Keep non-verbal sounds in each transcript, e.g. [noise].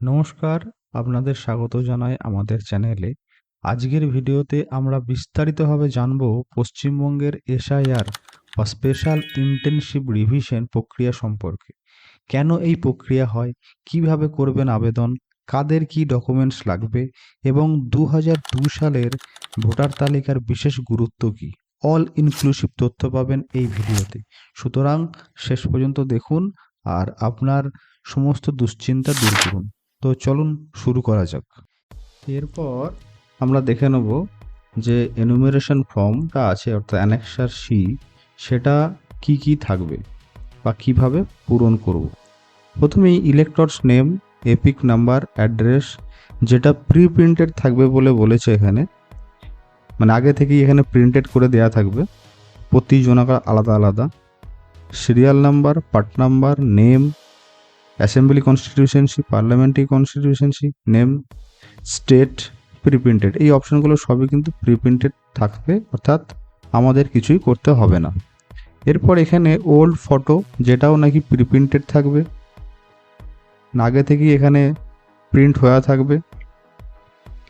নমস্কার, আপনাদের স্বাগত জানাই আমাদের চ্যানেলে। আজকের ভিডিওতে আমরা বিস্তারিতভাবে জানব পশ্চিমবঙ্গের এসআইআর বা স্পেশাল ইন্টেনসিভ রিভিশন প্রক্রিয়া সম্পর্কে। কেন এই প্রক্রিয়া হয়? কীভাবে করবেন আবেদন? কাদের কি ডকুমেন্টস লাগবে? এবং দু সালের ভোটার তালিকার বিশেষ গুরুত্ব কী? অল ইনক্লুসিভ তথ্য পাবেন এই ভিডিওতে। সুতরাং শেষ পর্যন্ত দেখুন আর আপনার সমস্ত দুশ্চিন্তা দূর করুন। তো চলুন শুরু করা যাক। এরপর আমরা দেখে নেব যে এনুমেরেশন ফর্মটা আছে, অর্থাৎ অ্যানেক্সার সি সেটা কি কি থাকবে বা কীভাবে পূরণ করব। প্রথমেই electors name EPIC number address যেটা প্রি প্রিন্টেড থাকবে বলে বলেছে এখানে। মানে আগে থেকেই এখানে প্রিন্টেড করে দেয়া থাকবে। প্রতি জনাকার আলাদা আলাদা। Serial number part number name assembly constituency parliamentary constituency name, state, preprinted. এই অপশনগুলো সবই কিন্তু প্রিপ্রিন্টেড থাকবে, অর্থাৎ আমাদের কিছুই করতে হবে না। এরপর এখানে ওল্ড ফটো, যেটাও নাকি প্রিপ্রিন্টেড থাকবে। আগে থেকেই এখানে প্রিন্ট হয়ে থাকবে।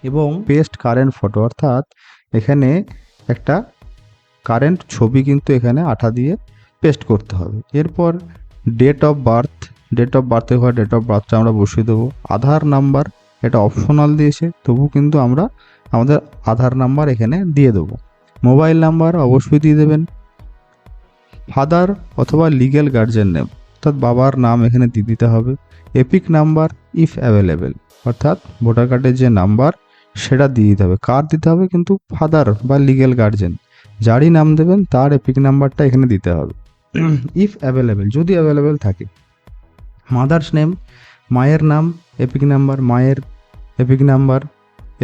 এবং পেস্ট কারেন্ট ফটো, অর্থাৎ এখানে একটা কারেন্ট ছবি কিন্তু এখানে আঠা দিয়ে পেস্ট করতে হবে। এরপর date of birth date of বার্থে ঘরে ডেট অফ বার্থটা আমরা বসিয়ে দেবো। আধার নাম্বার এটা অপশনাল দিয়েছে, তবু কিন্তু আমরা আমাদের আধার নাম্বার এখানে দিয়ে দেবো। মোবাইল নাম্বার অবশ্যই দিয়ে দেবেন। ফাদার অথবা লিগ্যাল গার্জেন নেম অর্থাৎ বাবার নাম এখানে দিয়ে দিতে হবে। এপিক নাম্বার ইফ অ্যাভেলেবেল অর্থাৎ ভোটার কার্ডের যে নাম্বার সেটা দিয়ে দিতে হবে। কার দিতে হবে কিন্তু ফাদার বা লিগ্যাল গার্জেন যারই নাম দেবেন, তার এপিক নাম্বারটা এখানে দিতে হবে। [clears throat] ইফ অ্যাভেলেবেল যদি অ্যাভেলেবেল থাকে। মাদার্স নেম, মায়ের নাম, এপিক নাম্বার, মায়ের এপিক নাম্বার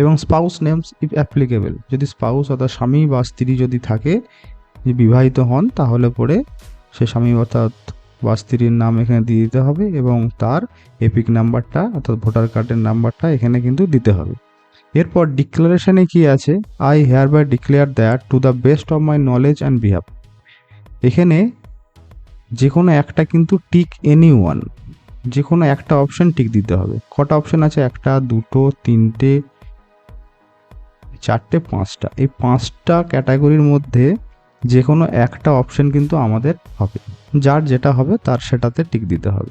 এবং স্পাউস নেমস ইফ অ্যাপ্লিকেবল। যদি স্পাউস অর্থাৎ স্বামী বা স্ত্রী যদি থাকে যে বিবাহিত হন, তাহলে পরে সে স্বামী অর্থাৎ বা স্ত্রীর নাম এখানে দিয়ে দিতে হবে এবং তার এপিক নাম্বারটা অর্থাৎ ভোটার কার্ডের নাম্বারটা এখানে কিন্তু দিতে হবে। এরপর ডিক্লারেশনে কি আছে? I hereby declare that to the best of my knowledge and behave এখানে যে কোনো একটা কিন্তু টিক এনি ওয়ান যে কোনো একটা অপশন টিক দিতে হবে। কটা অপশন আছে? একটা, দুটো, তিনটে, চারটে, পাঁচটা। এই পাঁচটা ক্যাটাগরির মধ্যে যে কোনো একটা অপশন কিন্তু আমাদের হবে। যার যেটা হবে তার সেটাতে টিক দিতে হবে।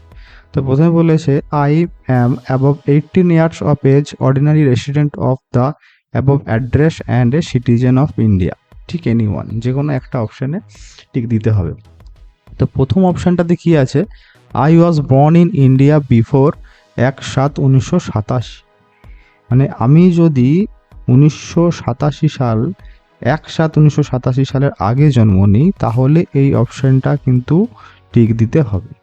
তো প্রথমে বলেছে I am above eighteen years of age ordinary resident of the above address and a citizen of India ঠিক এনি ওয়ান যে কোনো একটা অপশানে টিক দিতে হবে। তো প্রথম অপশানটাতে কি আছে? I was born in India before এক সাত উনিশশো সাতাশি। মানে আমি যদি উনিশশো সাতাশি সাল এক সাত উনিশশো সাতাশি সালের আগে জন্ম নিই, তাহলে এই অপশানটা কিন্তু টিক দিতে হবে।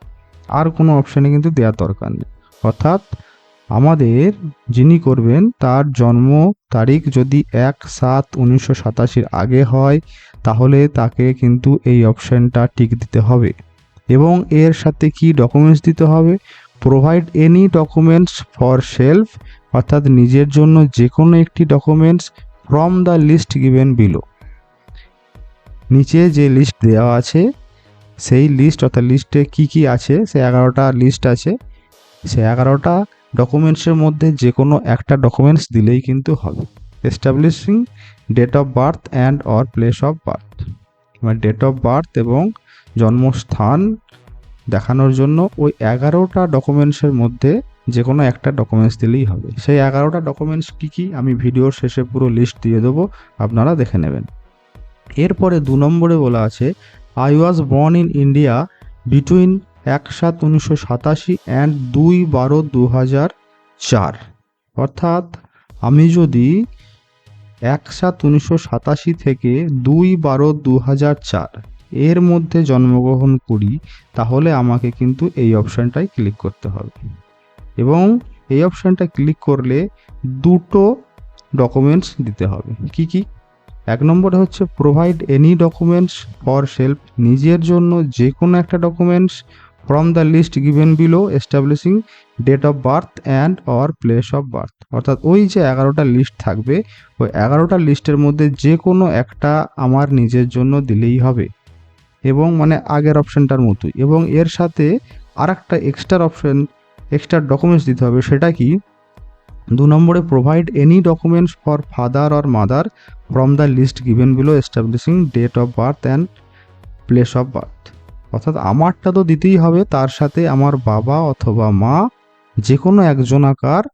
আর কোনো অপশানে কিন্তু দেওয়ার দরকার নেই। অর্থাৎ আমাদের যিনি করবেন, তার জন্ম তারিখ যদি এক সাত উনিশশো সাতাশির আগে হয়, তাহলে তাকে কিন্তু এই অপশানটা টিক দিতে হবে। এবং এর সাথে কি ডকুমেন্টস দিতে হবে? Provide any documents for self অর্থাৎ নিজের জন্য যে কোনো একটি documents from the list given below নিচে যে লিস্ট দেওয়া আছে, সেই লিস্ট অর্থাৎ লিস্টে কি কি আছে, সে এগারোটা লিস্ট আছে। সে এগারোটা ডকুমেন্টসের মধ্যে যে কোনো একটা ডকুমেন্টস দিলেই কিন্তু হবে। Establishing date of birth and or place of birth মানে ডেট অফ বার্থ এবং জন্মস্থান দেখানোর জন্য ওই এগারোটা ডকুমেন্টসের মধ্যে যে কোনো একটা ডকুমেন্টস দিলেই হবে। সেই এগারোটা ডকুমেন্টস কী কী? আমি ভিডিওর শেষে পুরো লিস্ট দিয়ে দেবো, আপনারা দেখে নেবেন। এরপরে দু নম্বরে বলা আছে I was born in India between এক সাত উনিশশো সাতাশি অ্যান্ড দুই বারো দু হাজার চার। অর্থাৎ আমি যদি এক সাত উনিশশো সাতাশি থেকে দুই বারো দু হাজার চার এর মধ্যে জন্মগ্রহণ করি, তাহলে আমাকে কিন্তু এই অপশানটাই ক্লিক করতে হবে। এবং এই অপশানটা ক্লিক করলে দুটো ডকুমেন্টস দিতে হবে। কি কি? এক নম্বরে হচ্ছে provide any documents for self নিজের জন্য যে কোনো একটা documents from the list given below establishing date of birth and or place of birth অর্থাৎ ওই যে এগারোটা লিস্ট থাকবে, ওই এগারোটা লিস্টের মধ্যে যে কোনো একটা আমার নিজের জন্য দিলেই হবে। এবং মানে আগের অপশানটার মতোই। এবং এর সাথে আর একটা এক্সট্রা অপশান এক্সট্রা ডকুমেন্টস দিতে হবে, সেটা কি? দু নম্বরে provide any documents for father or mother from the list given below establishing date of birth and place of birth অর্থাৎ আমারটা তো দিতেই হবে, তার সাথে আমার বাবা অথবা মা যে কোনো একজনাকার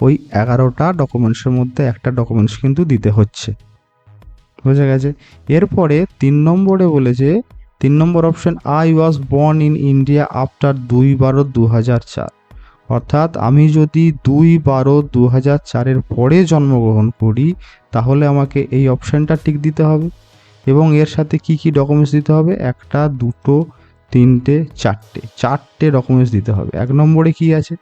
ওই এগারোটা ডকুমেন্টসের মধ্যে একটা ডকুমেন্টস কিন্তু দিতে হচ্ছে। বোঝা গেছে? এরপরে তিন নম্বরে বলেছে তিন নম্বর option I was born in India after দুই বারো দু হাজার চার। অর্থাৎ আমি যদি দুই বারো দু হাজার চারের পরে জন্মগ্রহণ করি, তাহলে আমাকে এই অপশানটা টিক দিতে হবে। এবং এর সাথে কি কি ডকুমেন্টস দিতে হবে? একটা, দুটো, তিনটে, চারটে। চারটে ডকুমেন্টস দিতে হবে। এক নম্বরে কি আছে?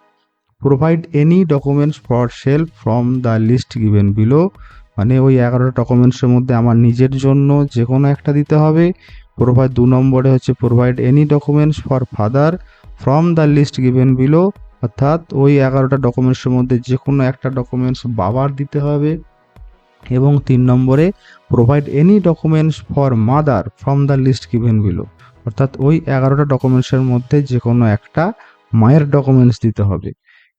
Provide any documents for self from the list given below মানে ওই এগারোটা ডকুমেন্টসের মধ্যে আমার নিজের জন্য যে কোনো একটা দিতে হবে। প্রোভাইড দু নম্বরে হচ্ছে provide any documents for father from the list given below অর্থাৎ ওই এগারোটা ডকুমেন্টসের মধ্যে যে কোনো একটা ডকুমেন্টস বাবার দিতে হবে। এবং তিন নম্বরে provide any documents for mother from the list given below অর্থাৎ ওই এগারোটা ডকুমেন্টসের মধ্যে যে কোনো একটা মায়ের ডকুমেন্টস দিতে হবে।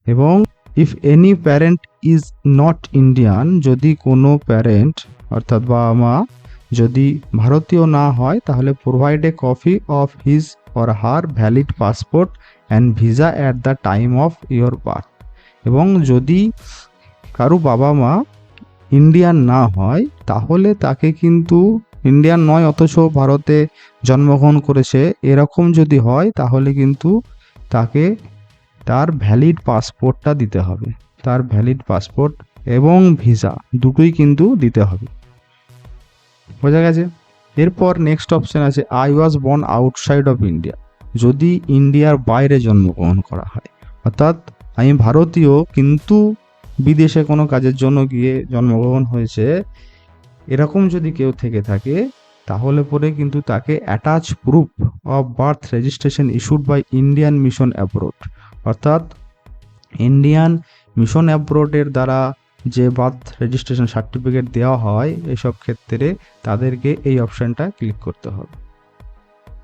এবং if any parent is not Indian যদি কোনো প্যারেন্ট অর্থাৎ বাবা মা যদি ভারতীয় না হয়, তাহলে provide a copy of his or her valid passport and visa at the time of your birth এবং যদি কারও বাবা মা ইন্ডিয়ান না হয়, তাহলে তাকে কিন্তু ইন্ডিয়ান নয়, অথচ ভারতে জন্মগ্রহণ করেছে। এরকম যদি হয়, তাহলে কিন্তু তাকে তার ভ্যালিড পাসপোর্টটা দিতে হবে। তার ভ্যালিড পাসপোর্ট এবং ভিসা দুটোই কিন্তু দিতে হবে। বোঝা গেছে? এরপর নেক্সট অপশন আছে I was born outside of India যদি ইন্ডিয়ার বাইরে জন্মগ্রহণ করা হয়। অর্থাৎ আমি ভারতীয়, কিন্তু বিদেশে কোনো কাজের জন্য গিয়ে জন্মগ্রহণ হয়েছে। এরকম যদি কেউ থেকে থাকে, তাহলে পরে কিন্তু তাকে attach proof of birth registration issued by Indian mission abroad অর্থাৎ ইন্ডিয়ান মিশন অ্যাব্রোডের দ্বারা যে বার্থ রেজিস্ট্রেশন সার্টিফিকেট দেওয়া হয় এসব ক্ষেত্রে তাদেরকে এই অপশানটা ক্লিক করতে হবে।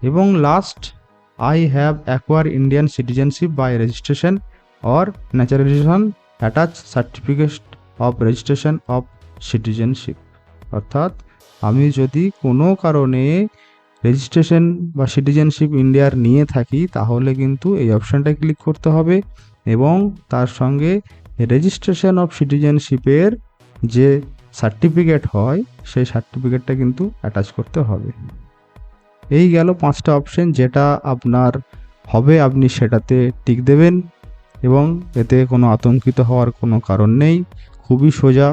এবং last I have acquire Indian citizenship by registration or naturalisation attach certificate of registration of citizenship অর্থাৎ আমি যদি কোনো কারণে রেজিস্ট্রেশন বা সিটিজেনশিপ ইন্ডিয়ার নিয়ে থাকি, তাহলে কিন্তু এই অপশানটা ক্লিক করতে হবে এবং তার সঙ্গে রেজিস্ট্রেশন অফ সিটিজেনশিপের যে সার্টিফিকেট হয়, সেই সার্টিফিকেটটা কিন্তু অ্যাটাচ করতে হবে। এই গেল পাঁচটা অপশন যেটা আপনার হবে, আপনি সেটাতে টিক দেবেন এবং এতে কোনো আতঙ্কিত হওয়ার কোনো কারণ নেই, খুবই সোজা।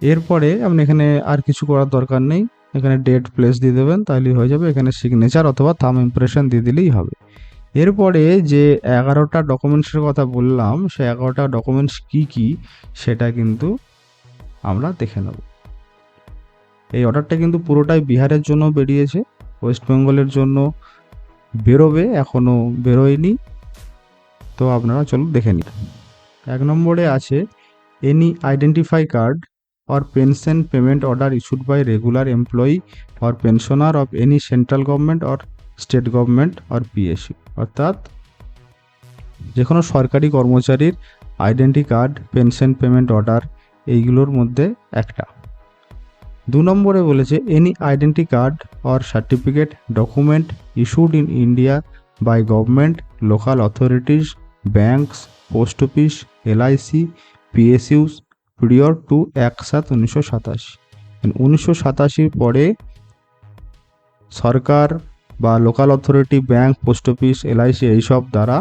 এরপরে আপনি এখানে আর কিছু করার দরকার নেই, এখানে ডেট প্লেস দিয়ে দেবেন, তাহলেই হয়ে যাবে। এখানে সিগনেচার অথবা থাম ইমপ্রেশন দিয়ে দিলেই হবে। এরপরে যে এগারোটা ডকুমেন্টসের কথা বললাম, সে এগারোটা ডকুমেন্টস কি কি, সেটা কিন্তু আমরা দেখে নেব। এই অর্ডারটা কিন্তু পুরোটাই বিহারের জন্য বেরিয়েছে, ওয়েস্ট বেঙ্গলের জন্য বেরোবে এখনও বেরোয়নি। তো আপনারা চলুন দেখে নিন। এক নম্বরে আছে any identify card or pension payment order issued by regular employee or pensioner of any central government or state government or PSU অর্থাৎ যে কোনো সরকারি কর্মচারীর identity card, pension payment order, এইগুলোর মধ্যে একটা। দু নম্বরে বলেছে any identity card or certificate document issued in India by government local authorities banks post office LIC PSUs period to এক সাত উনিশশো সাতাশি উনিশশো সাতাশির পরে সরকার বা local authority bank post office LIC এইসব দ্বারা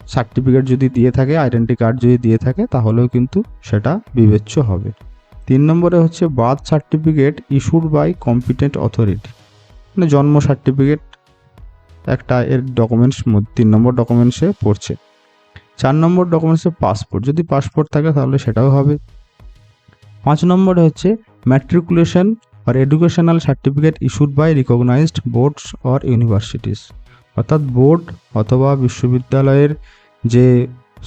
সার্টিফিকেট যদি দিয়ে থাকে আইডেন্টি কার্ড যদি দিয়ে থাকে, তাহলেও কিন্তু সেটা বিবেচ্য হবে। তিন নম্বরে হচ্ছে birth certificate issued by competent authority মানে জন্ম সার্টিফিকেট একটা এর ডকুমেন্টস তিন নম্বর ডকুমেন্টসে পড়ছে। চার নম্বর ডকুমেন্টসে পাসপোর্ট যদি পাসপোর্ট থাকে, তাহলে সেটাও হবে। পাঁচ নম্বরে হচ্ছে matriculation R educational certificate issued by recognised boards or universities অর্থাৎ বোর্ড অথবা বিশ্ববিদ্যালয়ের যে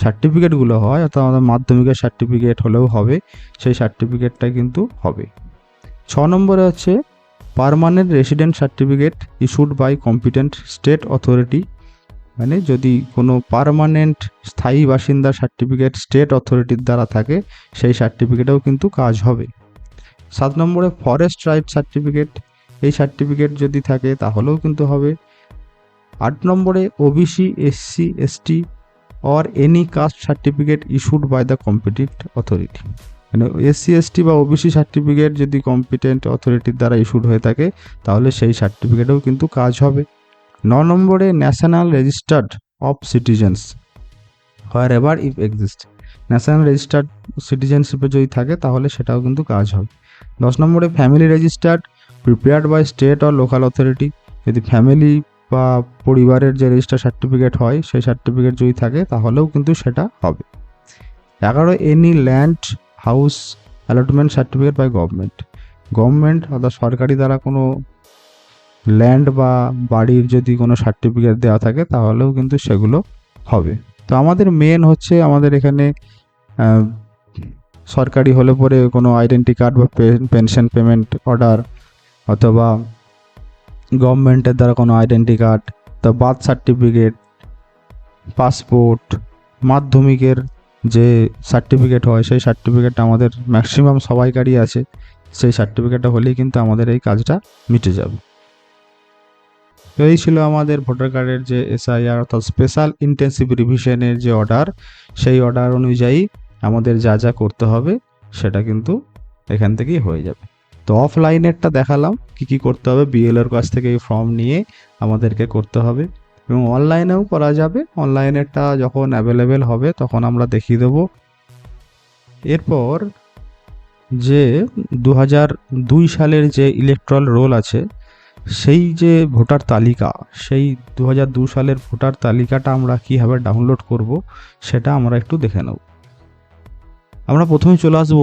সার্টিফিকেটগুলো হয়, অর্থাৎ আমাদের মাধ্যমিকের সার্টিফিকেট হলেও হবে, সেই সার্টিফিকেটটা কিন্তু হবে। ছ নম্বরে হচ্ছে permanent resident certificate issued by competent state authority মানে যদি কোনো পার্মানেন্ট স্থায়ী বাসিন্দা সার্টিফিকেট স্টেট অথরিটির দ্বারা থাকে, সেই সার্টিফিকেটেও কিন্তু কাজ হবে। সাত নম্বরে ফরেস্ট রাইট সার্টিফিকেট এই সার্টিফিকেট যদি থাকে, তাহলেও কিন্তু হবে। আট নম্বরে OBC SC ST or any caste certificate issued by the competent authority মানে এসসি এসটি বা ওবিসি সার্টিফিকেট যদি কম্পিটেন্ট অথরিটির দ্বারা ইস্যুড হয়ে থাকে, তাহলে সেই সার্টিফিকেটেও কিন্তু কাজ হবে। ন নম্বরে national registered of citizens wherever if exist national registered সিটিজেনশিপে যদি থাকে, তাহলে সেটাও কিন্তু কাজ হবে। দশ নম্বরে family registered prepared by state or local authority যদি ফ্যামিলি বা পরিবারের যে রেজিস্টার সার্টিফিকেট হয়, সেই সার্টিফিকেট যদি থাকে, তাহলেও কিন্তু সেটা হবে। এগারো any land house allotment certificate by government government অর্থাৎ সরকারি দ্বারা কোনো ল্যান্ড বা বাড়ির যদি কোনো সার্টিফিকেট দেওয়া থাকে, তাহলেও কিন্তু সেগুলো হবে। তো আমাদের মেন হচ্ছে আমাদের এখানে সরকারি হলে পরে কোনো আইডেন্টি কার্ড বা পেনশন পেমেন্ট অর্ডার অথবা গভর্নমেন্টের দ্বারা কোনো আইডেন্টি কার্ড তা বার্থ সার্টিফিকেট পাসপোর্ট মাধ্যমিকের যে সার্টিফিকেট হয়, সেই সার্টিফিকেটটা আমাদের ম্যাক্সিমাম সবাইকারই আছে। সেই সার্টিফিকেটটা হলেই কিন্তু আমাদের এই কাজটা মিটে যাবে। তো এই ছিল আমাদের ভোটার কার্ডের যে এসআইআর অর্থাৎ স্পেশাল ইন্টেন্সিভ রিভিশনের যে অর্ডার সেই অর্ডার অনুযায়ী আমাদের যা যা করতে হবে সেটা কিন্তু এখান থেকেই হয়ে যাবে। তো অফলাইনেরটা দেখালাম, কি কি করতে হবে। বিএলওর কাছ থেকে এই ফর্ম নিয়ে আমাদেরকে করতে হবে। এবং অনলাইনেও করা যাবে। অনলাইনেরটা যখন অ্যাভেলেবেল হবে, তখন আমরা দেখিয়ে দেবো। এরপর যে দু হাজার দুই সালের যে ইলেকট্রাল রোল আছে, সেই যে ভোটার তালিকা, সেই দু দু সালের ভোটার তালিকাটা আমরা কীভাবে ডাউনলোড করব, সেটা আমরা একটু দেখে নেব। আমরা প্রথমে চলে আসব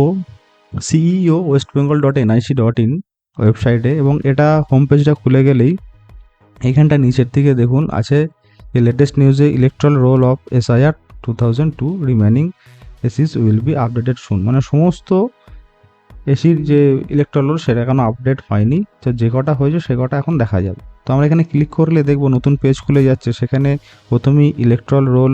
CEO West Bengal dot N NIC dot in ওয়েবসাইটে এবং এটা হোম পেজটা খুলে গেলেই এইখানটা নিচের দিকে দেখুন, আছে যে লেটেস্ট নিউজে electoral roll of SIR two thousand two remaining ACs will be updated শুন মানে সমস্ত এসির যে ইলেকট্রাল রোল সেটা এখনও আপডেট হয়নি। তো যে কটা হয়েছে, সে কটা এখন দেখা যাবে। তো আমরা এখানে ক্লিক করলে দেখব নতুন পেজ খুলে যাচ্ছে। সেখানে প্রথমেই ইলেকট্রাল রোল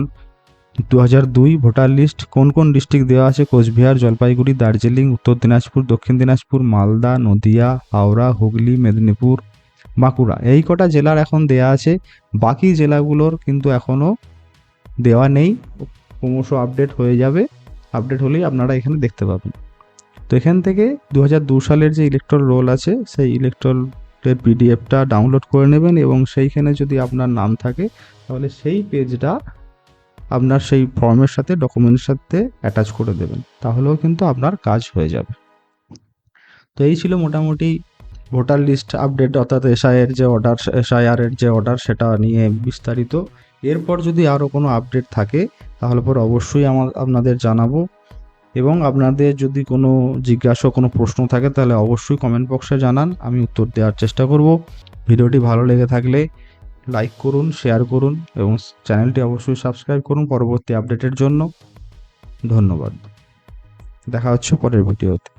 দু হাজার দুই ভোটার লিস্ট কোন কোন ডিস্ট্রিক্ট দেওয়া আছে? কোচবিহার, জলপাইগুড়ি, দার্জিলিং, উত্তর দিনাজপুর, দক্ষিণ দিনাজপুর, মালদা, নদিয়া, হাওড়া, হুগলি, মেদিনীপুর, বাঁকুড়া। এই কটা জেলার এখন দেয়া আছে। বাকি জেলাগুলোর কিন্তু এখনও দেওয়া নেই। ক্রমশ আপডেট হয়ে যাবে। আপডেট হলেই আপনারা এখানে দেখতে পাবেন। তো এখান থেকে দু সালের যে ইলেকট্রল রোল আছে, সেই ইলেকট্রলের পিডিএফটা ডাউনলোড করে নেবেন এবং সেইখানে যদি আপনার নাম থাকে, তাহলে সেই পেজটা আপনার সেই ফর্মের সাথে ডকুমেন্টের সাথে অ্যাটাচ করে দেবেন। তাহলেও কিন্তু আপনার কাজ হয়ে যাবে। তো এই ছিল মোটামুটি ভোটার লিস্ট আপডেট অর্থাৎ এসআইয়ের যে অর্ডার এসআইআরের যে অর্ডার সেটা নিয়ে বিস্তারিত। এরপর যদি আরও কোনো আপডেট থাকে, তাহলে পর অবশ্যই আমার আপনাদের জানাব। এবং আপনাদের যদি কোনো জিজ্ঞাসা, কোনো প্রশ্ন থাকে, তাহলে অবশ্যই কমেন্ট বক্সে জানান, আমি উত্তর দেওয়ার চেষ্টা করব। ভিডিওটি ভালো লেগে থাকলে লাইক করুন শেয়ার করুন এবং চ্যানেলটি অবশ্যই সাবস্ক্রাইব করুন পরবর্তী আপডেটের জন্য। ধন্যবাদ। দেখা হচ্ছে পরের ভিডিওতে